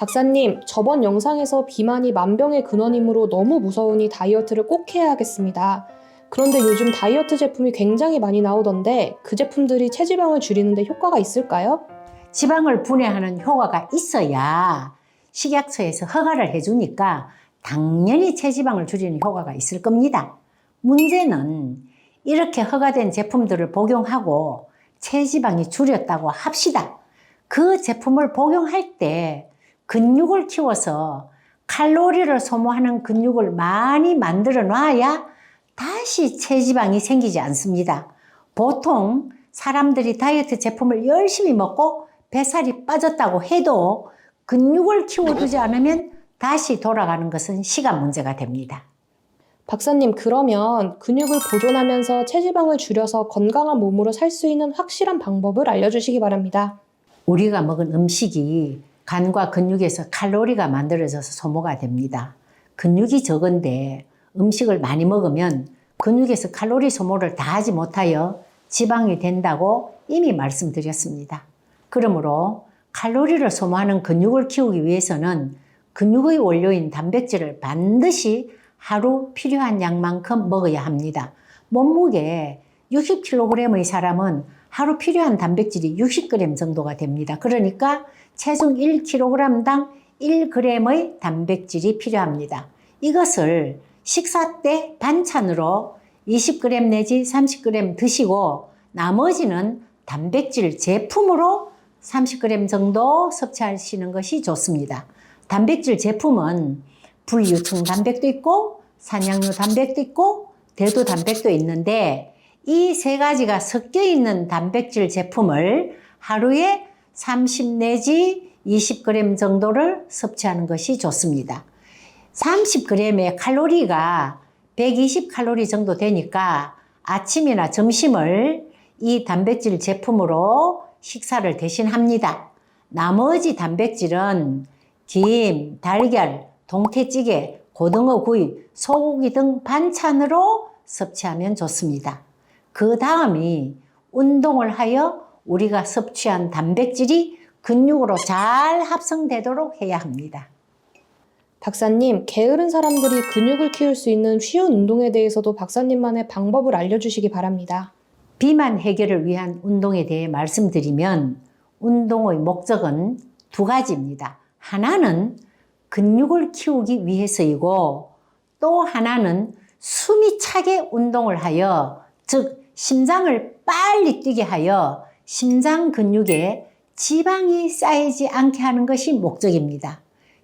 박사님, 저번 영상에서 비만이 만병의 근원이므로 너무 무서우니 다이어트를 꼭 해야겠습니다. 그런데 요즘 다이어트 제품이 굉장히 많이 나오던데 그 제품들이 체지방을 줄이는데 효과가 있을까요? 지방을 분해하는 효과가 있어야 식약처에서 허가를 해주니까 당연히 체지방을 줄이는 효과가 있을 겁니다. 문제는 이렇게 허가된 제품들을 복용하고 체지방이 줄였다고 합시다. 그 제품을 복용할 때 근육을 키워서 칼로리를 소모하는 근육을 많이 만들어 놔야 다시 체지방이 생기지 않습니다. 보통 사람들이 다이어트 제품을 열심히 먹고 뱃살이 빠졌다고 해도 근육을 키워두지 않으면 다시 돌아가는 것은 시간 문제가 됩니다. 박사님, 그러면 근육을 보존하면서 체지방을 줄여서 건강한 몸으로 살 수 있는 확실한 방법을 알려주시기 바랍니다. 우리가 먹은 음식이 간과 근육에서 칼로리가 만들어져서 소모가 됩니다. 근육이 적은데 음식을 많이 먹으면 근육에서 칼로리 소모를 다 하지 못하여 지방이 된다고 이미 말씀드렸습니다. 그러므로 칼로리를 소모하는 근육을 키우기 위해서는 근육의 원료인 단백질을 반드시 하루 필요한 양만큼 먹어야 합니다. 몸무게 60kg의 사람은 하루 필요한 단백질이 60g 정도가 됩니다. 그러니까 체중 1kg당 1g의 단백질이 필요합니다. 이것을 식사 때 반찬으로 20g 내지 30g 드시고 나머지는 단백질 제품으로 30g 정도 섭취하시는 것이 좋습니다. 단백질 제품은 불유충 단백도 있고 산양류 단백도 있고 대두 단백도 있는데 이 세 가지가 섞여 있는 단백질 제품을 하루에 30 내지 20g 정도를 섭취하는 것이 좋습니다. 30g의 칼로리가 120칼로리 정도 되니까 아침이나 점심을 이 단백질 제품으로 식사를 대신합니다. 나머지 단백질은 김, 달걀, 동태찌개, 고등어 구이, 소고기 등 반찬으로 섭취하면 좋습니다. 그 다음이 운동을 하여 우리가 섭취한 단백질이 근육으로 잘 합성되도록 해야 합니다. 박사님, 게으른 사람들이 근육을 키울 수 있는 쉬운 운동에 대해서도 박사님만의 방법을 알려주시기 바랍니다. 비만 해결을 위한 운동에 대해 말씀드리면 운동의 목적은 두 가지입니다. 하나는 근육을 키우기 위해서이고 또 하나는 숨이 차게 운동을 하여 즉 심장을 빨리 뛰게 하여 심장 근육에 지방이 쌓이지 않게 하는 것이 목적입니다.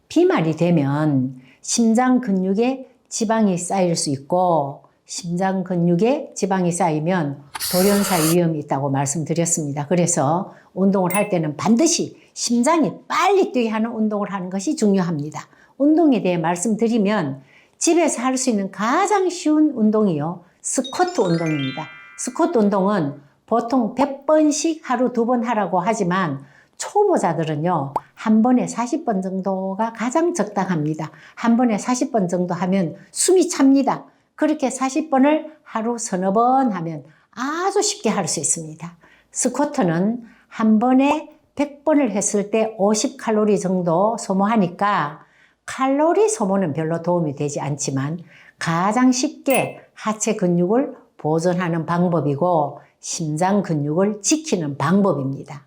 비만이 되면 심장 근육에 지방이 쌓일 수 있고 심장 근육에 지방이 쌓이면 돌연사 위험이 있다고 말씀드렸습니다. 그래서 운동을 할 때는 반드시 심장이 빨리 뛰게 하는 운동을 하는 것이 중요합니다. 운동에 대해 말씀드리면 집에서 할 수 있는 가장 쉬운 운동이요. 스쿼트 운동입니다. 스쿼트 운동은 보통 100번씩 하루 두 번 하라고 하지만 초보자들은요, 한 번에 40번 정도가 가장 적당합니다. 한 번에 40번 정도 하면 숨이 찹니다. 그렇게 40번을 하루 서너 번 하면 아주 쉽게 할 수 있습니다. 스쿼트는 한 번에 100번을 했을 때 50칼로리 정도 소모하니까 칼로리 소모는 별로 도움이 되지 않지만 가장 쉽게 하체 근육을 보존하는 방법이고 심장 근육을 지키는 방법입니다.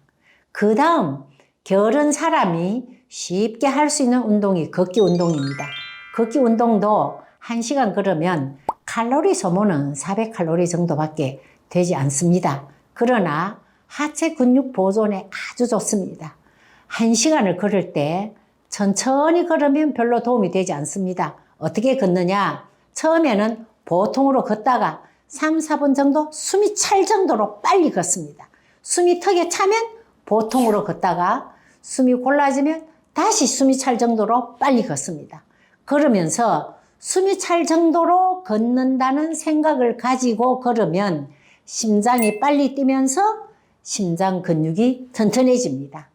그 다음, 게으른 사람이 쉽게 할 수 있는 운동이 걷기 운동입니다. 걷기 운동도 1시간 걸으면 칼로리 소모는 400칼로리 정도밖에 되지 않습니다. 그러나 하체 근육 보존에 아주 좋습니다. 1시간을 걸을 때 천천히 걸으면 별로 도움이 되지 않습니다. 어떻게 걷느냐? 처음에는 보통으로 걷다가 3, 4분 정도 숨이 찰 정도로 빨리 걷습니다. 숨이 턱에 차면 보통으로 걷다가 숨이 골라지면 다시 숨이 찰 정도로 빨리 걷습니다. 그러면서 숨이 찰 정도로 걷는다는 생각을 가지고 걸으면 심장이 빨리 뛰면서 심장 근육이 튼튼해집니다.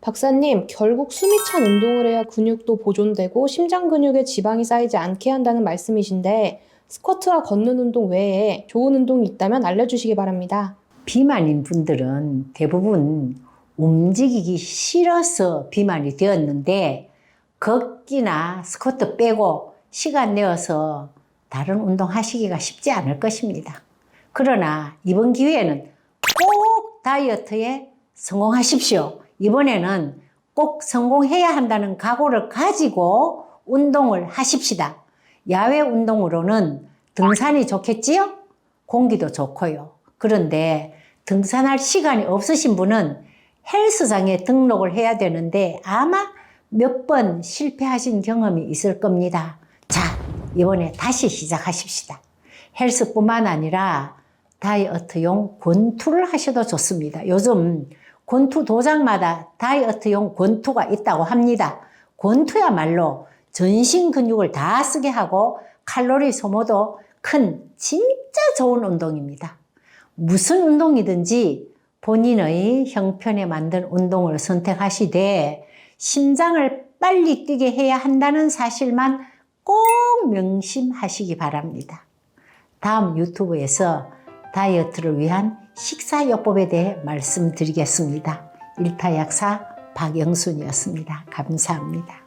박사님, 결국 숨이 찬 운동을 해야 근육도 보존되고 심장 근육에 지방이 쌓이지 않게 한다는 말씀이신데 스쿼트와 걷는 운동 외에 좋은 운동이 있다면 알려주시기 바랍니다. 비만인 분들은 대부분 움직이기 싫어서 비만이 되었는데 걷기나 스쿼트 빼고 시간 내어서 다른 운동 하시기가 쉽지 않을 것입니다. 그러나 이번 기회에는 꼭 다이어트에 성공하십시오. 이번에는 꼭 성공해야 한다는 각오를 가지고 운동을 하십시다. 야외 운동으로는 등산이 좋겠지요? 공기도 좋고요. 그런데 등산할 시간이 없으신 분은 헬스장에 등록을 해야 되는데 아마 몇 번 실패하신 경험이 있을 겁니다. 자, 이번에 다시 시작하십시다. 헬스뿐만 아니라 다이어트용 권투를 하셔도 좋습니다. 요즘 권투 도장마다 다이어트용 권투가 있다고 합니다. 권투야말로 전신 근육을 다 쓰게 하고 칼로리 소모도 큰 진짜 좋은 운동입니다. 무슨 운동이든지 본인의 형편에 맞는 운동을 선택하시되 심장을 빨리 뛰게 해야 한다는 사실만 꼭 명심하시기 바랍니다. 다음 유튜브에서 다이어트를 위한 식사요법에 대해 말씀드리겠습니다. 일타약사 박영순이었습니다. 감사합니다.